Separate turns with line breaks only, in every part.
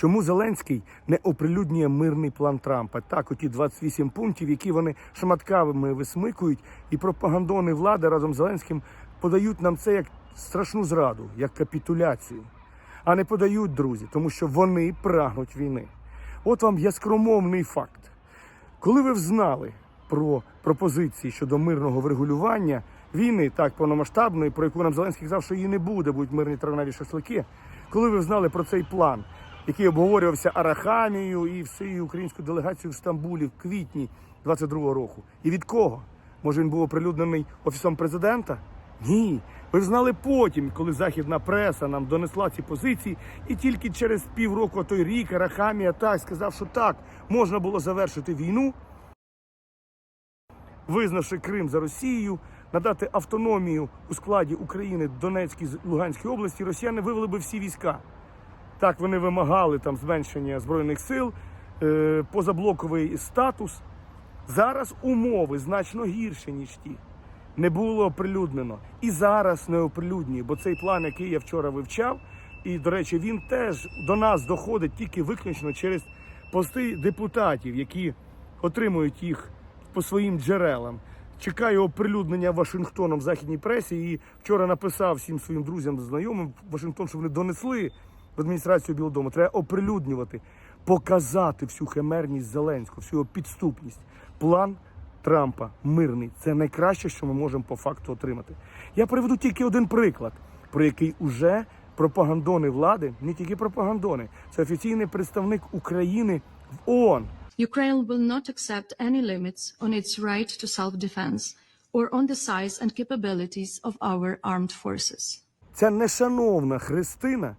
Чому Зеленський не оприлюднює мирний план Трампа? Так, оті 28 пунктів, які вони шматками висмикують, і пропагандони влади разом з Зеленським подають нам це як страшну зраду, як капітуляцію, а не подають друзі, тому що вони прагнуть війни. От вам яскромовний факт. Коли ви взнали про пропозиції щодо мирного врегулювання війни, так повномасштабної, про яку нам Зеленський казав, що її не буде, будуть мирні травневі шашлики. Коли ви взнали про цей план, який обговорювався Арахамією і всією українською делегацією в Стамбулі в квітні 22-го року, і від кого? Може, він був оприлюднений офісом президента? Ні. Ви знали потім, коли західна преса нам донесла ці позиції, і тільки через півроку, той рік Арахамія так сказав, що так можна було завершити війну, визнавши Крим за Росією, надати автономію у складі України Донецькій Луганській області, росіяни вивели би всі війська. Так вони вимагали там зменшення збройних сил, е, позаблоковий статус. Зараз умови значно гірші, ніж ті. Не було оприлюднено. І зараз не оприлюднює, бо цей план, який я вчора вивчав, і, до речі, він теж до нас доходить тільки виключно через пости депутатів, які отримують їх по своїм джерелам. Чекаю оприлюднення Вашингтоном в західній пресі. І вчора написав всім своїм друзям, знайомим Вашингтон, щоб вони донесли в адміністрацію Білого Дому. Треба оприлюднювати, показати всю химерність Зеленського, всю його підступність. План Трампа мирний це найкраще, що ми можемо по факту отримати. Я приведу тільки один приклад, про який уже пропагандони влади, не тільки пропагандони, це офіційний представник України в ООН.
Ukraine will not accept any limits on its right to self-defense or on the size and capabilities of our armed forces.
Ця нешановна Христина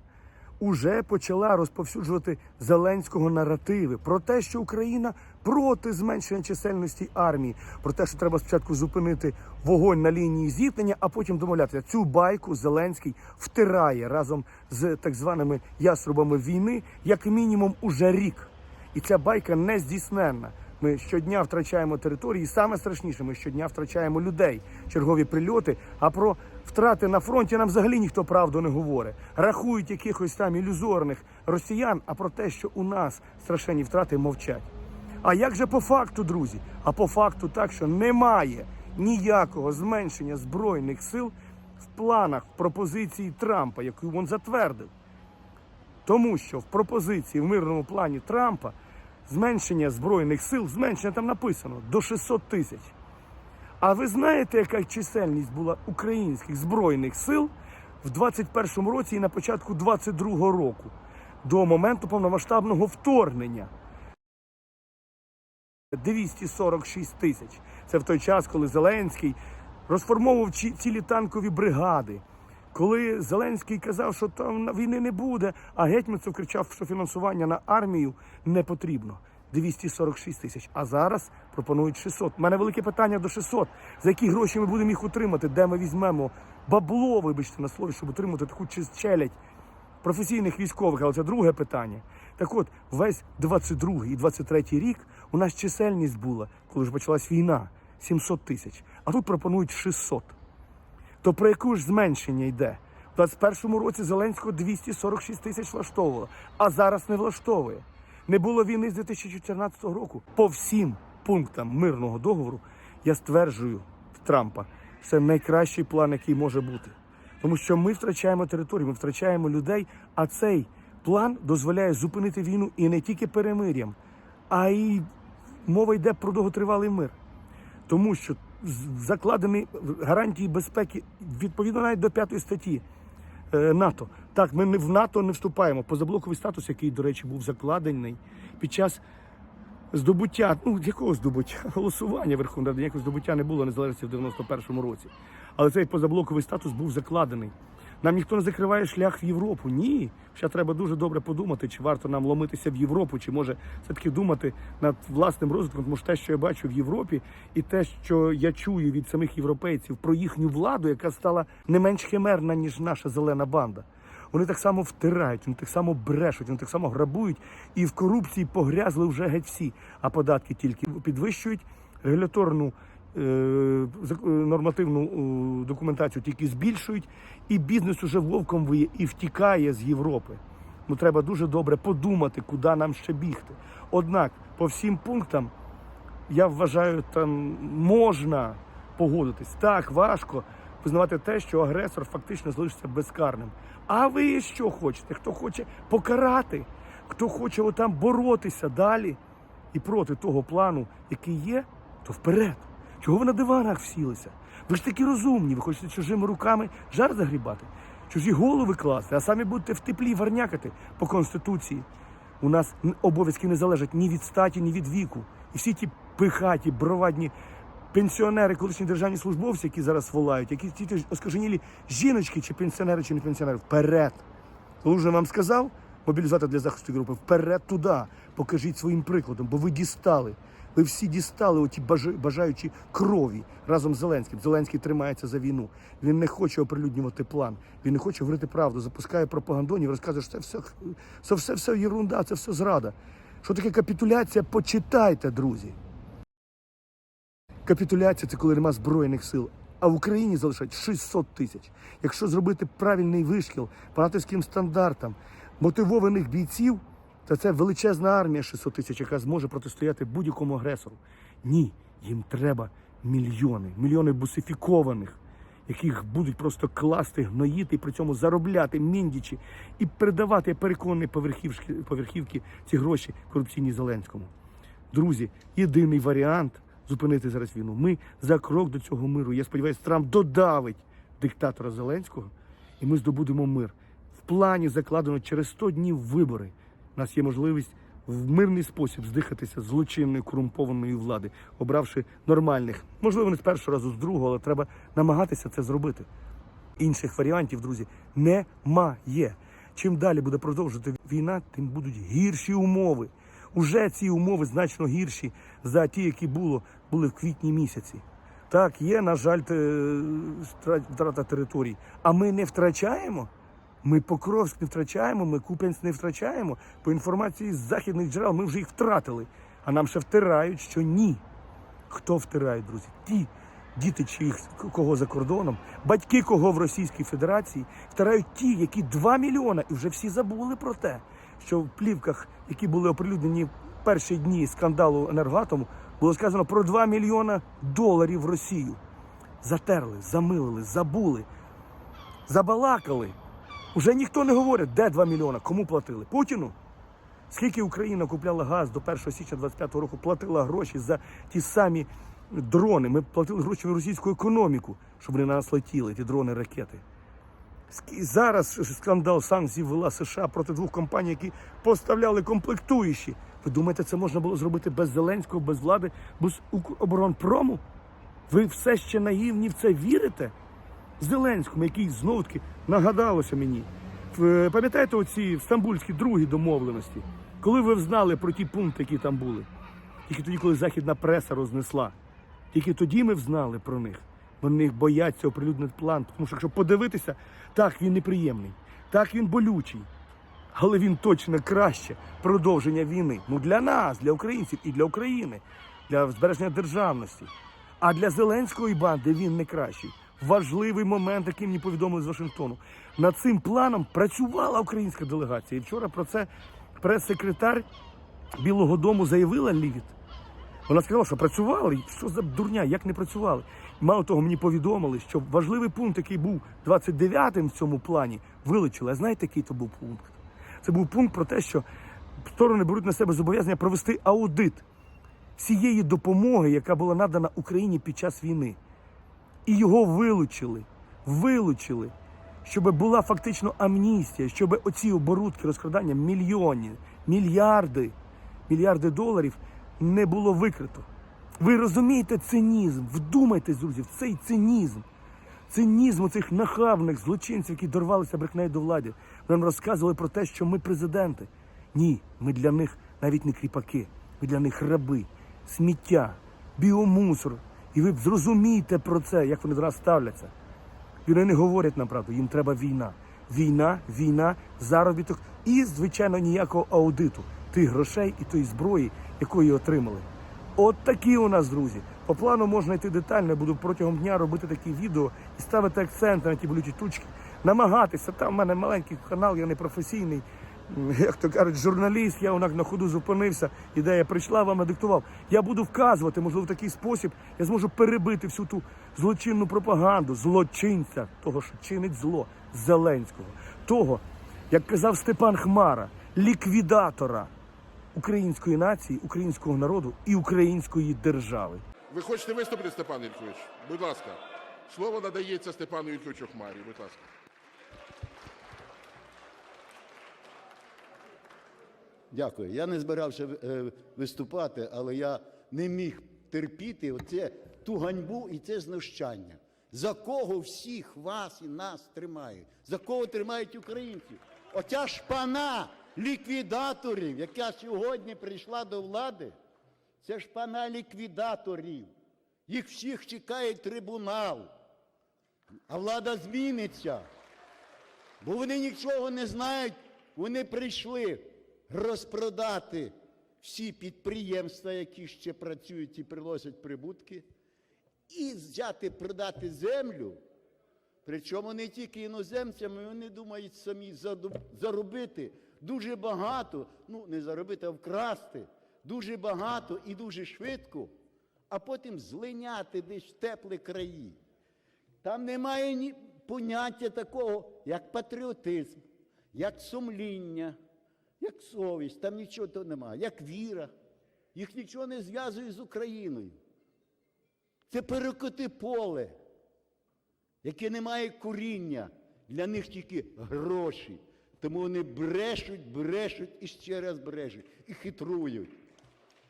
уже почала розповсюджувати Зеленського наративи про те, що Україна проти зменшення чисельності армії, про те, що треба спочатку зупинити вогонь на лінії зіткнення, а потім домовлятися. Цю байку Зеленський втирає разом з так званими яструбами війни, як мінімум, уже рік. І ця байка не здійсненна. Ми щодня втрачаємо території, і саме страшніше, ми щодня втрачаємо людей, чергові прильоти. А про втрати на фронті нам взагалі ніхто правду не говорить. Рахують якихось там ілюзорних росіян, а про те, що у нас страшенні втрати мовчать. А як же по факту, друзі? А по факту так, що немає ніякого зменшення збройних сил в планах пропозиції Трампа, яку він затвердив. Тому що в пропозиції в мирному плані Трампа зменшення збройних сил, зменшення там написано до 600 тисяч. А ви знаєте, яка чисельність була українських збройних сил в 21-му році і на початку 22-го року до моменту повномасштабного вторгнення? 246 тисяч. Це в той час, коли Зеленський розформовував ці- цілі танкові бригади. Коли Зеленський казав, що там війни не буде, а Гетьманцев кричав, що фінансування на армію не потрібно. 246 тисяч. А зараз пропонують 600. У мене велике питання до 600. За які гроші ми будемо їх утримати? Де ми візьмемо бабло, вибачте на слові, щоб утримати таку челядь професійних військових, але це друге питання. Так от, весь 22 і 23 рік у нас чисельність була, коли ж почалась війна, 700 тисяч. А тут пропонують 600. То про яку ж зменшення йде? У 21-му році Зеленського 246 тисяч влаштовувало, а зараз не влаштовує. Не було війни з 2014 року. По всім пунктам мирного договору я стверджую в Трампа, це найкращий план, який може бути. Тому що ми втрачаємо територію, ми втрачаємо людей, а цей план дозволяє зупинити війну і не тільки перемир'ям, а й мова йде про довготривалий мир тому що закладені гарантії безпеки відповідно навіть до п'ятої статті е, НАТО. Так, ми не в НАТО не вступаємо. Позаблоковий статус, який, до речі, був закладений під час здобуття, ну якого здобуття? Голосування Верховної Ради, ніякого здобуття не було незалежності в 91-му році. Але цей позаблоковий статус був закладений. Нам ніхто не закриває шлях в Європу. Ні. Ще треба дуже добре подумати, чи варто нам ломитися в Європу, чи може все-таки думати над власним розвитком, тому що те, що я бачу в Європі, і те, що я чую від самих європейців про їхню владу, яка стала не менш химерна, ніж наша зелена банда. Вони так само втирають, вони так само брешуть, вони так само грабують і в корупції погрязли вже геть всі, а податки тільки підвищують регуляторну нормативну е, документацію тільки збільшують, і бізнес уже вовком виє і втікає з Європи. Ну треба дуже добре подумати, куди нам ще бігти. Однак, по всім пунктам, я вважаю, там можна погодитись. Так, важко визнавати те, що агресор фактично залишиться безкарним. А ви що хочете? Хто хоче покарати, хто хоче отам боротися далі і проти того плану, який є, то вперед. Чого ви на диванах всілися? Ви ж такі розумні, ви хочете чужими руками жар загрібати, чужі голови класти, а самі будете в теплі варнякати по конституції. У нас обов'язки не залежать ні від статі, ні від віку. І всі ті пихаті, бровадні пенсіонери, колишні державні службовці, які зараз волають, які ті оскаженілі жіночки, чи пенсіонери, чи не пенсіонери, вперед. Лужа вам сказав мобілізувати для захисту групи вперед туди. Покажіть своїм прикладом, бо ви дістали. Ви всі дістали оті бажаючі крові разом з Зеленським. Зеленський тримається за війну. Він не хоче оприлюднювати план. Він не хоче говорити правду, запускає пропагандонів, розказує, що це все, це все, все єрунда, це все зрада. Що таке капітуляція? Почитайте, друзі. Капітуляція це коли нема збройних сил. А в Україні залишають 600 тисяч. Якщо зробити правильний вишкіл по натовським стандартам мотивованих бійців, то це величезна армія 600 тисяч, яка зможе протистояти будь-якому агресору. Ні, їм треба мільйони, мільйони бусифікованих, яких будуть просто класти, гноїти і при цьому заробляти міндічі і передавати, я поверхівки, поверхівки ці гроші корупційній Зеленському. Друзі, єдиний варіант зупинити зараз війну. Ми за крок до цього миру. Я сподіваюся, Трамп додавить диктатора Зеленського, і ми здобудемо мир. В плані закладено через 100 днів вибори. У нас є можливість в мирний спосіб здихатися злочинної корумпованої влади, обравши нормальних, можливо, не з першого разу, з другого, але треба намагатися це зробити. Інших варіантів, друзі, немає. Чим далі буде продовжувати війна, тим будуть гірші умови. Уже ці умови значно гірші за ті, які було, були в квітні місяці. Так, є, на жаль, стра- втрата територій. А ми не втрачаємо. Ми Покровськ не втрачаємо, ми Куп'янськ не втрачаємо. По інформації з західних джерел ми вже їх втратили. А нам ще втирають, що ні. Хто втирають, друзі? Ті діти, чиїх кого за кордоном, батьки кого в Російській Федерації, втирають ті, які 2 мільйона, і вже всі забули про те, що в плівках, які були оприлюднені перші дні скандалу енергоатому, було сказано про 2 мільйона доларів в Росію. Затерли, замилили, забули, забалакали. Уже ніхто не говорить, де 2 мільйона, кому платили? Путіну? Скільки Україна купляла газ до 1 січня 25 року, платила гроші за ті самі дрони. Ми платили гроші в російську економіку, щоб вони на нас летіли, ті дрони, ракети. Зараз скандал санкцій ввела США проти двох компаній, які поставляли комплектуючі. Ви думаєте, це можна було зробити без Зеленського, без влади, без Укроборонпрому? Ви все ще наївні в це вірите? Зеленському, який знову таки нагадалося мені. Пам'ятаєте оці стамбульські другі домовленості? Коли ви взнали про ті пункти, які там були? Тільки тоді, коли західна преса рознесла. Тільки тоді ми взнали про них. Вони бояться оприлюднити план. Тому що якщо подивитися, так він неприємний, так він болючий. Але він точно краще продовження війни. Ну для нас, для українців і для України, для збереження державності. А для Зеленської банди він не кращий. Важливий момент, який мені повідомили з Вашингтону. Над цим планом працювала українська делегація. І вчора про це прес-секретар Білого Дому заявила Лівіт. Вона сказала, що працювали. Що за дурня, як не працювали? Мало того, мені повідомили, що важливий пункт, який був 29-м в цьому плані, вилучили. А знаєте, який то був пункт? Це був пункт про те, що сторони беруть на себе зобов'язання провести аудит всієї допомоги, яка була надана Україні під час війни. І його вилучили. Вилучили. Щоб була фактично амністія, щоб оці оборудки розкрадання мільйонів, мільярди, мільярди доларів не було викрито. Ви розумієте цинізм? Вдумайтесь, друзі, в цей цинізм. Цинізм цих нахабних злочинців, які дорвалися брехнею до влади. Нам розказували про те, що ми президенти. Ні, ми для них навіть не кріпаки, ми для них раби, сміття, біомусор. І ви зрозумієте про це, як вони нас ставляться. І вони не говорять нам правду, їм треба війна. Війна, війна, заробіток і, звичайно, ніякого аудиту тих грошей і тої зброї, якої отримали. От такі у нас, друзі. По плану можна йти детально. Я буду протягом дня робити такі відео і ставити акценти на ті болючі точки, намагатися. Там в мене маленький канал, я не професійний. як то кажуть, журналіст, я онак на ходу зупинився, ідея прийшла, вам надиктував. Я буду вказувати, можливо, в такий спосіб я зможу перебити всю ту злочинну пропаганду, злочинця, того, що чинить зло Зеленського, того, як казав Степан Хмара, ліквідатора української нації, українського народу і української держави.
Ви хочете виступити, Степан Ількович? Будь ласка. Слово надається Степану Ільковичу Хмарі. Будь ласка.
Дякую. Я не збирався е, виступати, але я не міг терпіти оце, ту ганьбу і це знущання. За кого всіх вас і нас тримають? За кого тримають українців? Оця шпана ліквідаторів, яка сьогодні прийшла до влади, це шпана ліквідаторів. Їх всіх чекає трибунал. А влада зміниться. Бо вони нічого не знають. Вони прийшли розпродати всі підприємства, які ще працюють і приносять прибутки, і взяти продати землю. Причому не тільки іноземцями, вони думають самі заробити дуже багато, ну не заробити, а вкрасти дуже багато і дуже швидко, а потім злиняти десь в теплі краї. Там немає ні поняття такого, як патріотизм, як сумління, як совість. Там нічого того немає, як віра. Їх нічого не зв'язує з Україною. Це перекоти поле, яке не має коріння. Для них тільки гроші. Тому вони брешуть, брешуть і ще раз брешуть. І хитрують.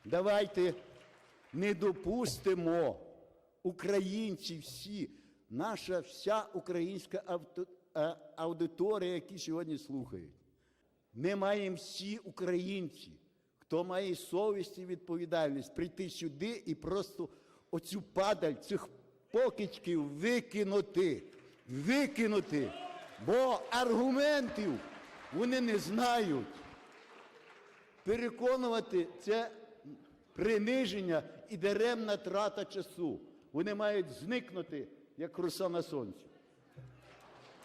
Давайте не допустимо українці всі, наша вся українська аудиторія, які сьогодні слухають. Ми маємо всі українці, хто має совість і відповідальність, прийти сюди і просто оцю падаль цих покидьків викинути. Викинути. Бо аргументів вони не знають. Переконувати це приниження і даремна трата часу. Вони мають зникнути, як роса на сонці.